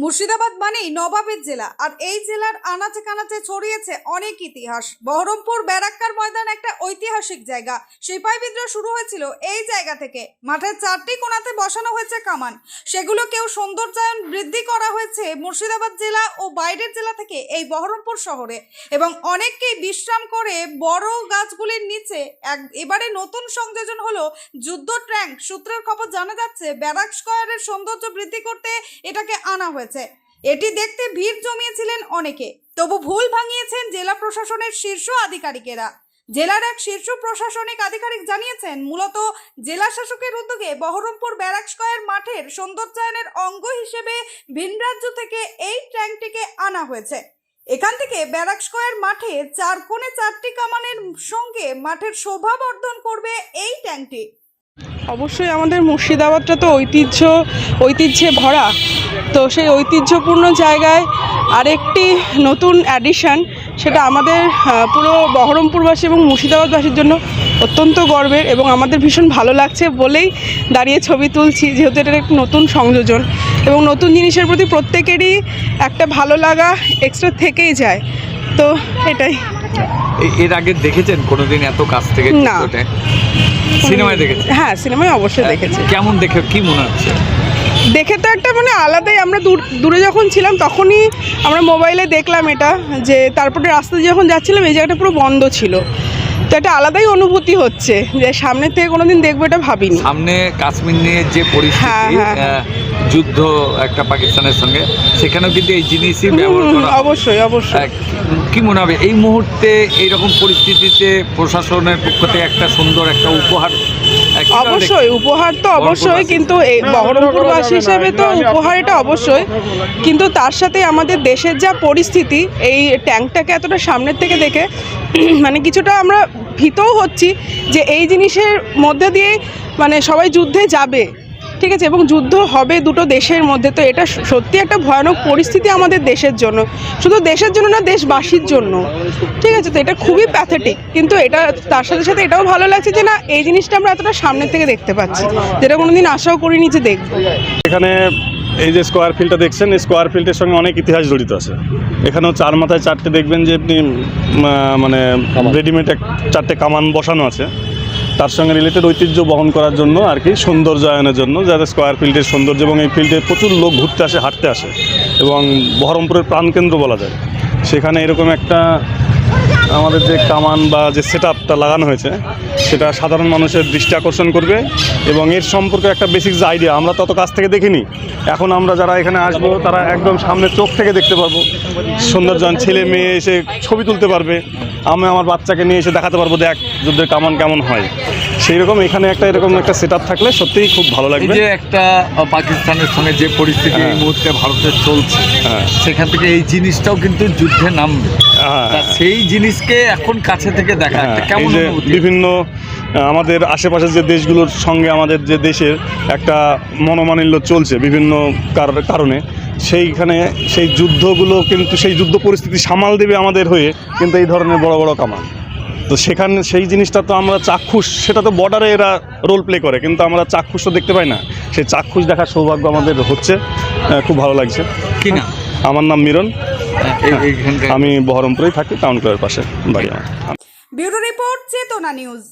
মুর্শিদাবাদ মানেই নবাবের জেলা। আর এই জেলার আনাচে কানাচে ছড়িয়েছে অনেক ইতিহাস। বহরমপুর ব্যারাক্কার ময়দান একটা ঐতিহাসিক জায়গা। সিপাহী বিদ্রোহ শুরু হয়েছিল এই জায়গা থেকে। মাঠের চারটি কোণাতে বসানো হয়েছে কামান। সেগুলো কেউ সৌন্দর্যায়ন বৃদ্ধি করা হয়েছে মুর্শিদাবাদ জেলা ও বাইরের জেলা থেকে এই বহরমপুর শহরে। এবং অনেককেই বিশ্রাম করে বড় গাছগুলির নিচে এক এবারে নতুন সংযোজন হলো যুদ্ধ ট্র্যাঙ্ক সূত্রের খবর জানা যাচ্ছে, ব্যারাক স্কয়ারের সৌন্দর্য বৃদ্ধি করতে এটাকে আনা হয়েছে। এটি দেখতে ভিড় জমিয়েছিলেন অনেকে। তবু ভুল ভাঙিয়েছেন জেলা প্রশাসনের শীর্ষ আধিকারিকেরা। জেলার এক শীর্ষ প্রশাসনিক আধিকারিক জানিয়েছেন, মূলত জেলা শাসকের উদ্যোগে বহরমপুর ব্যারাক স্কয়ার মাঠের সৌন্দর্যায়নের অঙ্গ হিসেবে ভিন রাজ্য থেকে এই ট্র্যাঙ্কটিকে আনা হয়েছে। এখান থেকে ব্যারাক স্কয়ার মাঠে চার কোণে চারটি কামানের সঙ্গে মাঠের শোভা বর্ধন করবে এই ট্যাঙ্কটি। অবশ্যই আমাদের মুর্শিদাবাদটা তো ঐতিহ্য, ঐতিহ্যে ভরা। তো সেই ঐতিহ্যপূর্ণ জায়গায় আরেকটি নতুন অ্যাডিশন সেটা আমাদের পুরো বহরমপুরবাসী এবং মুর্শিদাবাদবাসীর জন্য অত্যন্ত গর্বের এবং আমাদের ভীষণ ভালো লাগছে বলেই দাঁড়িয়ে ছবি তুলছি, যেহেতু এটার একটি নতুন সংযোজন। এবং নতুন জিনিসের প্রতি প্রত্যেকেরই একটা ভালো লাগা এক্সট্রা থেকেই যায়। তো এটাই। এর আগে দেখেছেন কোনোদিন এত কাছ থেকে না। সিনেমায় দেখেছেন? হ্যাঁ সিনেমায় অবশ্যই দেখেছি। কেমন দেখে কি মনে হচ্ছে? দেখে তো একটা মানে আলাদাই আমরা দূর দূরে যখন ছিলাম তখনই আমরা মোবাইলে দেখলাম এটা যে তারপরে রাস্তা যখন যাচ্ছিলাম এই জায়গাটা পুরো বন্ধ ছিল। তো একটা আলাদাই অনুভূতি হচ্ছে যে সামনে থেকে কোনোদিন দেখব এটা ভাবিনি। সামনে কাশ্মীর নিয়ে যে পরিস্থিতি হ্যাঁ, হ্যাঁ। যুদ্ধ একটা পাকিস্তানের সঙ্গে সেখানেও কিন্তু এই জিনিসই ব্যবহার করা অবশ্যই অবশ্যই। কি মনে হবে এই মুহূর্তে এইরকম পরিস্থিতিতে প্রশাসনের পক্ষ থেকে একটা সুন্দর একটা উপহার অবশ্যই উপহার তো অবশ্যই কিন্তু এই বহরমপুরবাসী হিসাবে তো উপহার এটা অবশ্যই। কিন্তু তার সাথে আমাদের দেশের যা পরিস্থিতি এই ট্যাঙ্কটাকে এতটা সামনের থেকে দেখে মানে কিছুটা আমরা ভীতও হচ্ছি যে এই জিনিসের মধ্যে দিয়ে মানে সবাই যুদ্ধে যাবে। ঠিক আছে এবং যুদ্ধ হবে দুটো দেশের মধ্যে তো এটা সত্যি একটা ভয়ানক পরিস্থিতি আমাদের দেশের জন্য। শুধু দেশের জন্য না দেশবাসীর জন্য। ঠিক আছে তো এটা খুবই প্যাথেটিক কিন্তু এটা তার সাথে সাথে এটাও ভালো লাগছে যে না এই জিনিসটা আমরা এতটা সামনের থেকে দেখতে পাচ্ছি। যেটা কোনোদিন আশাও করিনি যে দেখব। এখানে এই যে স্কোয়ার ফিল্ডটা দেখছেন এই স্কোয়ার ফিল্ডের সঙ্গে অনেক ইতিহাস জড়িত আছে। এখানেও চার মাথায় চারটে দেখবেন যে আপনি মানে রেডিমেড এক চারটে কামান বসানো আছে। তার সঙ্গে রিলেটেড ঐতিহ্য বহন করার জন্য আর কি সৌন্দর্যায়নের জন্য যাতে স্কোয়ার ফিল্ডের সৌন্দর্য এবং এই ফিল্ডে প্রচুর লোক ঘুরতে আসে, হাঁটতে আসে এবং বহরমপুরের প্রাণকেন্দ্র বলা যায়। সেখানে এরকম একটা আমাদের যে কামান বা যে সেট লাগানো হয়েছে, সেটা সাধারণ মানুষের দৃষ্টি আকর্ষণ করবে এবং এর সম্পর্কে একটা বেসিক যে আইডিয়া আমরা তত কাছ থেকে দেখিনি। এখন আমরা যারা এখানে আসব, তারা একদম সামনে চোখ থেকে দেখতে পারব। সুন্দরজন ছেলে মেয়ে এসে ছবি তুলতে পারবে। আমি আমার বাচ্চাকে নিয়ে এসে দেখাতে পারব, দেখ, যুদ্ধের কামান কেমন হয়। সেই রকম এখানে একটা এরকম একটা সেট থাকলে সত্যিই খুব ভালো লাগবে। যে একটা পাকিস্তানের সঙ্গে যে পরিস্থিতি এই হ্যাঁ। মুহূর্তে ভারতের চলছে হ্যাঁ। সেখান থেকে এই জিনিসটাও কিন্তু যুদ্ধে নামবে। হ্যাঁ। সেই জিনিসকে এখন কাছে থেকে দেখা কেমন বিভিন্ন আমাদের আশেপাশের যে দেশগুলোর সঙ্গে আমাদের যে দেশের একটা মনোমানিল্য চলছে বিভিন্ন কার- কারণে সেইখানে সেই যুদ্ধগুলো কিন্তু সেই যুদ্ধ পরিস্থিতি সামাল দেবে আমাদের হয়ে কিন্তু এই ধরনের বড় বড় কামান তো সেখানে সেই জিনিসটা তো আমরা চাক্ষুষ সেটা তো বর্ডারে এরা রোল প্লে করে কিন্তু আমরা চাক্ষুষ তো দেখতে পাই না। সেই চাক্ষুষ দেখার সৌভাগ্য আমাদের হচ্ছে খুব ভালো লাগছে। কি না আমার নাম মিরন। আমি বহরমপুরেই থাকি টাউন ক্লাবের পাশে বাড়ি আমার। Bureau report Chetana news.